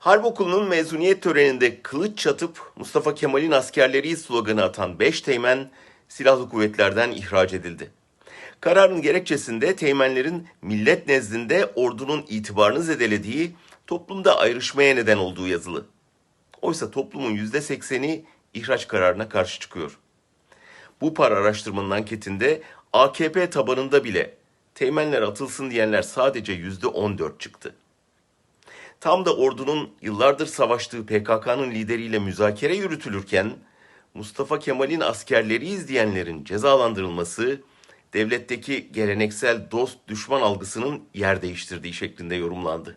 Harp Okulu'nun mezuniyet töreninde kılıç çatıp Mustafa Kemal'in askerleri sloganı atan 5 teğmen silahlı kuvvetlerden ihraç edildi. Kararın gerekçesinde teğmenlerin millet nezdinde ordunun itibarını zedelediği, toplumda ayrışmaya neden olduğu yazılı. Oysa toplumun %80'i ihraç kararına karşı çıkıyor. Bu par araştırmanın anketinde AKP tabanında bile teğmenler atılsın diyenler sadece %14 çıktı. Tam da ordunun yıllardır savaştığı PKK'nın lideriyle müzakere yürütülürken Mustafa Kemal'in askerleri izleyenlerin cezalandırılması devletteki geleneksel dost düşman algısının yer değiştirdiği şeklinde yorumlandı.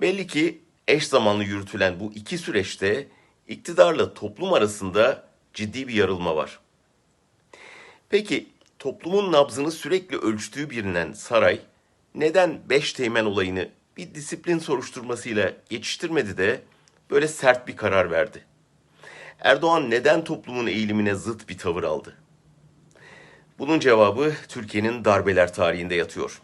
Belli ki eş zamanlı yürütülen bu iki süreçte iktidarla toplum arasında ciddi bir yarılma var. Peki toplumun nabzını sürekli ölçtüğü bilinen saray neden beş teğmen olayını bir disiplin soruşturmasıyla geçiştirmedi de böyle sert bir karar verdi? Erdoğan neden toplumun eğilimine zıt bir tavır aldı? Bunun cevabı Türkiye'nin darbeler tarihinde yatıyor.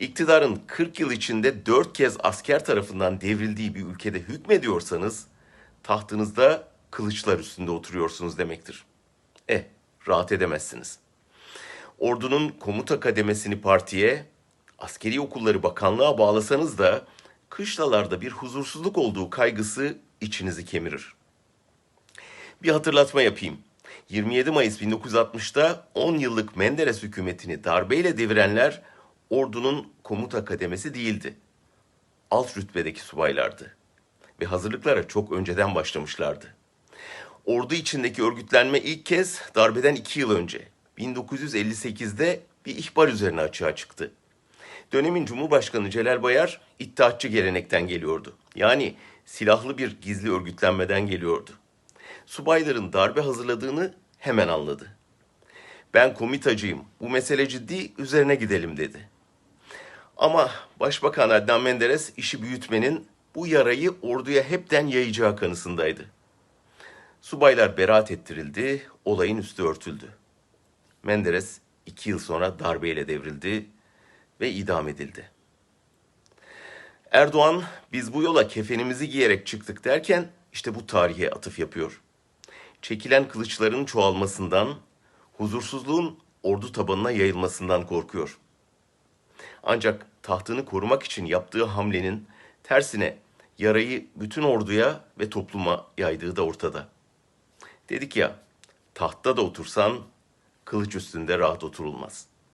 İktidarın 40 yıl içinde 4 kez asker tarafından devrildiği bir ülkede hükmediyorsanız tahtınızda kılıçlar üstünde oturuyorsunuz demektir. Eh, rahat edemezsiniz. Ordunun komuta kademesini partiye, askeri okulları bakanlığa bağlasanız da kışlalarda bir huzursuzluk olduğu kaygısı içinizi kemirir. Bir hatırlatma yapayım. 27 Mayıs 1960'da 10 yıllık Menderes hükümetini darbeyle devirenler ordunun komuta kademesi değildi. Alt rütbedeki subaylardı ve hazırlıklara çok önceden başlamışlardı. Ordu içindeki örgütlenme ilk kez darbeden 2 yıl önce 1958'de bir ihbar üzerine açığa çıktı. Dönemin Cumhurbaşkanı Celal Bayar iddiatçı gelenekten geliyordu. Yani silahlı bir gizli örgütlenmeden geliyordu. Subayların darbe hazırladığını hemen anladı. Ben komitacıyım, bu mesele ciddi, üzerine gidelim dedi. Ama Başbakan Adnan Menderes işi büyütmenin bu yarayı orduya hepten yayacağı kanısındaydı. Subaylar beraat ettirildi, olayın üstü örtüldü. Menderes iki yıl sonra darbeyle devrildi ve idam edildi. Erdoğan biz bu yola kefenimizi giyerek çıktık derken işte bu tarihe atıf yapıyor. Çekilen kılıçların çoğalmasından, huzursuzluğun ordu tabanına yayılmasından korkuyor. Ancak tahtını korumak için yaptığı hamlenin tersine yarayı bütün orduya ve topluma yaydığı da ortada. Dedik ya, tahtta da otursan kılıç üstünde rahat oturulmaz.''